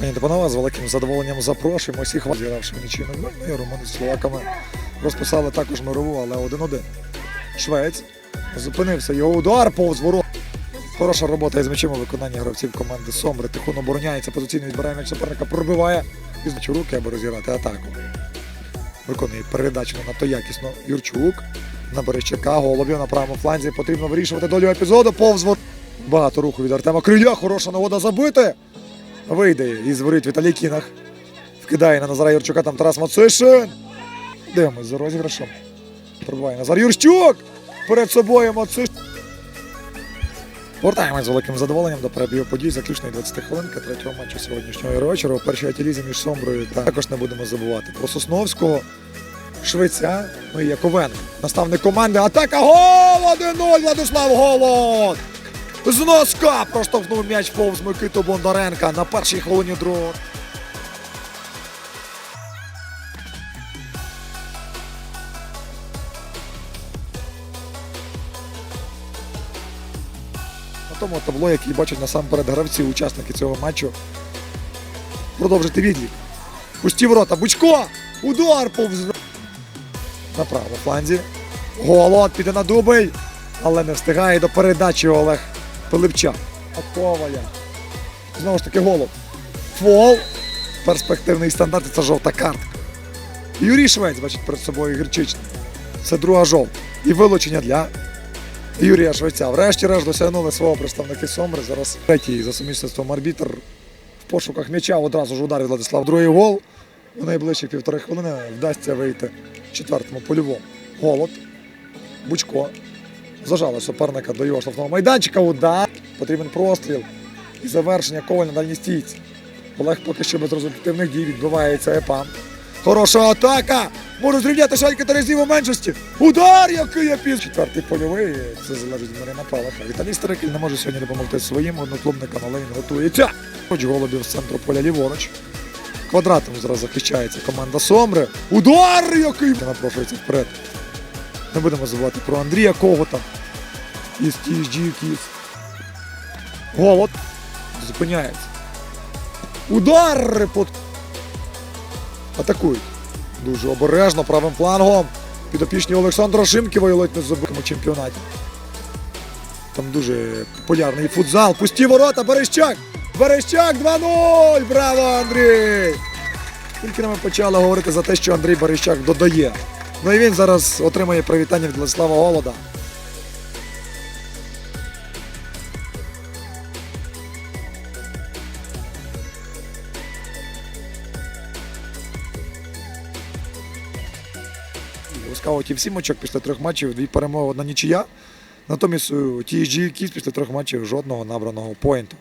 Пані та з великим задоволенням запрошуємо всіх вас, зігравши нічийно і румуни з словаками. Розписали також мирову, але 1-1. Швець зупинився. Його удар повз ворот. Хороша робота із м'ячем у виконанні гравців команди Сомбри. Тихоно обороняється, позиційно відбирає м'яч суперника, пробиває. І руки, аби розіграти атаку. Виконує передачу надто якісно. Юрчук на Берещака, Голубів на правому фланзі. Потрібно вирішувати долю епізоду. Повз ворот. Багато руху від Артема Криля. Хороша нагода забити. Вийде із воріт Віталій Кінах. Вкидає на Назара Юрчука там Тарас Мацишин. Дивимось за розіграшем. Пробиває Назар Юрчук. Перед собою Мацишин. Повертаємось з великим задоволенням до перебігу подій заключної 20 хвилинки третього матчу сьогоднішнього вечора. У першій атілізі між Сомброю та також не будемо забувати про Сосновського, Швеця, ну і Яковенка. Наставник команди. Атака! Гол! 1-0! Владислав Голод! З носка проштовхнув м'яч повз Микиту Бондаренка на першій хвилині другого. На тому табло, який бачать насамперед гравці, учасники цього матчу. Продовжити відлік. Пусті ворота. Бучко! Удар повз. На правому фланзі. Голод піде на дубль, але не встигає до передачі Олег Пилипчак. А Коваля. Знову ж таки голод. Фол. Перспективний стандарт це жовта картка. Юрій Швець бачить перед собою Гірчичний. Це друга жовта. І вилучення для Юрія Швеця. Врешті-решт досягнули свого представники Сомри. Зараз третій за сумісництвом арбітр в пошуках м'яча одразу ж ударив Владислав. Другий гол. У найближчі півтори хвилини вдасться вийти четвертому польовому. Голод. Бучко. Зажали суперника до його штрафного майданчика. Удар. Потрібен простріл. І завершення коваль на дальній стійці. Олег поки що без результативних дій відбивається епам. Хороша атака! Може зрівняти шальки Терезів у меншості. Удар, який я піз. Четвертий польовий. Це залежить від Марина Палаха. Віталій Стариків не може сьогодні допомогти своїм одноклубникам, але він готується. Хоч голубів з центру поля ліворуч. Квадратом зараз захищається команда Сомри. Удар, який напрошується вперед. Не будемо забувати про Андрія Когота із TSG Kids. Голод. Зупиняється. Удар! Под... Атакують. Дуже обережно правим флангом. Підопічні Олександра Шимківа і ледь не забив у чемпіонаті. Там дуже популярний футзал. Пусті ворота, Берещак! Берещак 2-0! Браво, Андрій! Тільки ми почали говорити за те, що Андрій Берещак додає. Ну і він зараз отримає привітання від Владислава Голода. У скаутів 7 очок після трьох матчів, дві перемоги, одна нічия. Натомість у TSG Kids після трьох матчів жодного набраного поінту.